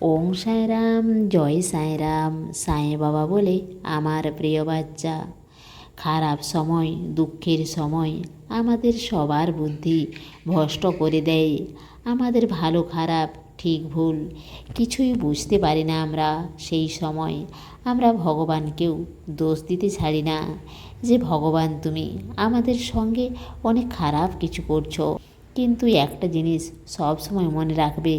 ওং সাঁয়রাম জয় সাঁয়রাম সাঁই বাবা বলে আমার প্রিয় বাচ্চা। খারাপ সময়, দুঃখের সময় আমাদের সবার বুদ্ধি ভষ্ট করে দেয়। আমাদের ভালো খারাপ ঠিক ভুল কিছুই বুঝতে পারি না আমরা। সেই সময় আমরা ভগবানকেও দোষ দিতে ছাড়ি না। যে ভগবান তুমি, আমাদের সঙ্গে অনেক খারাপ কিছু করছ। কিন্তু একটা জিনিস সব সময় মনে রাখবে,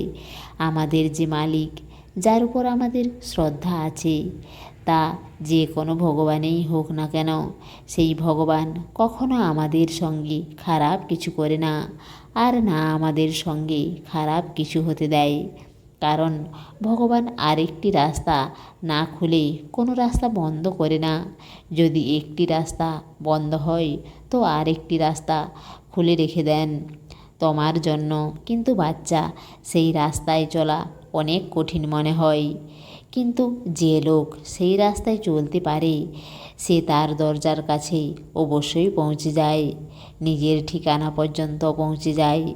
আমাদের যে মালিক, যার উপর আমাদের শ্রদ্ধা আছে, তা যে কোনো ভগবানেই হোক না কেন, সেই ভগবান কখনো আমাদের সঙ্গে খারাপ কিছু করে না, আর না আমাদের সঙ্গে খারাপ কিছু হতে দেয়। কারণ ভগবান আরেকটি রাস্তা না খুলে কোনো রাস্তা বন্ধ করে না। যদি একটি রাস্তা বন্ধ হয়, তো আরেকটি রাস্তা খুলে রেখে দেন। তোমার জন্য। কিন্তু বাচ্চা, সেই রাস্তায় চলা অনেক কঠিন মনে হয়। কিন্তু যে লোক সেই রাস্তায় চলতে পারে, সে তার দরজার কাছে অবশ্যই পৌঁছে যায়। নিজের ঠিকানা পর্যন্ত পৌঁছে যায়।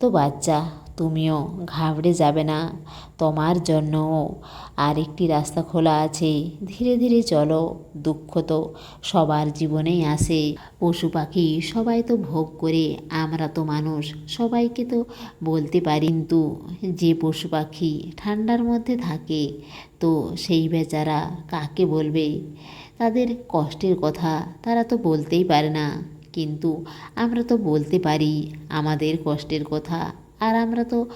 তো বাচ্চা তুমিও ঘাবড়ে যাবে না তোমার জন্যও। আরেকটি রাস্তা খোলা আছে। ধীরে ধীরে চলো, দুঃখ তো সবার জীবনেই আসে। পশু পাখি সবাই তো ভোগ করে, আমরা তো মানুষ, সবাইকে তো বলতে পারি। কিন্তু যে পশু পাখি ঠান্ডার মধ্যে থাকে, তো সেই বেচারা কাকে বলবে? তাদের কষ্টের কথা তারা তো বলতেই পারে না। কিন্তু আমরা তো বলতে পারি, আমাদের কষ্টের কথা আর আমরা তো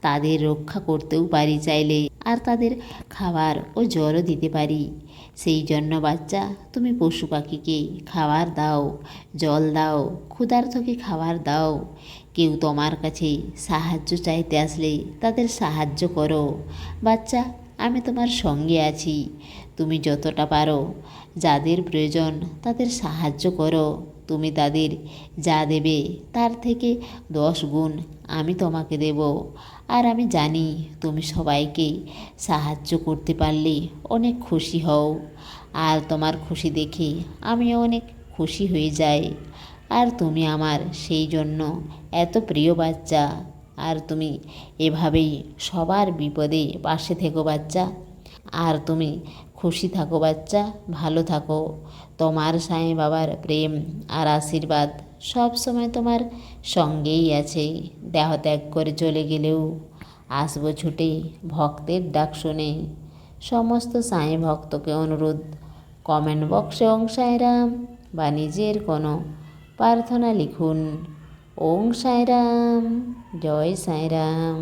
তাদের রক্ষা করতেও পারি চাইলে, আর তাদের খাবার ও জলও দিতে পারি। সেই জন্য বাচ্চা, তুমি পশু পাখিকে খাবার দাও, জল দাও, ক্ষুধার্তকে খাবার দাও। কেউ তোমার কাছে সাহায্য চাইতে আসলে তাদের সাহায্য করো। বাচ্চা, আমি তোমার সঙ্গে আছি। তুমি যতটা পারো, যাদের প্রয়োজন তাদের সাহায্য করো। তুমি তাদের যা দেবে তার থেকে দশ গুণ আমি তোমাকে দেব। আর আমি জানি তুমি সবাইকে সাহায্য করতে পারলে অনেক খুশি হও। আর তোমার খুশি দেখে আমি অনেক খুশি হয়ে যাই। আর তুমি আমার সেই জন্য এত প্রিয় বাচ্চা। আর তুমি এভাবেই সবার বিপদে পাশে থেকো বাচ্চা। আর তুমি খুশি থাকো বাচ্চা, ভালো থাকো। তোমার সাঁই বাবার প্রেম আর আশীর্বাদ সব সময় তোমার সঙ্গেই আছে। দেহ ত্যাগ করে চলে গেলেও আসব ছুটে ভক্তের ডাক শুনে। সমস্ত সাঁই ভক্তকে অনুরোধ কমেন্ট বক্সে ওং সাঁইরাম বা নিজের কোনো প্রার্থনা লিখুন। ওং সাঁইরাম জয় সাঁইরাম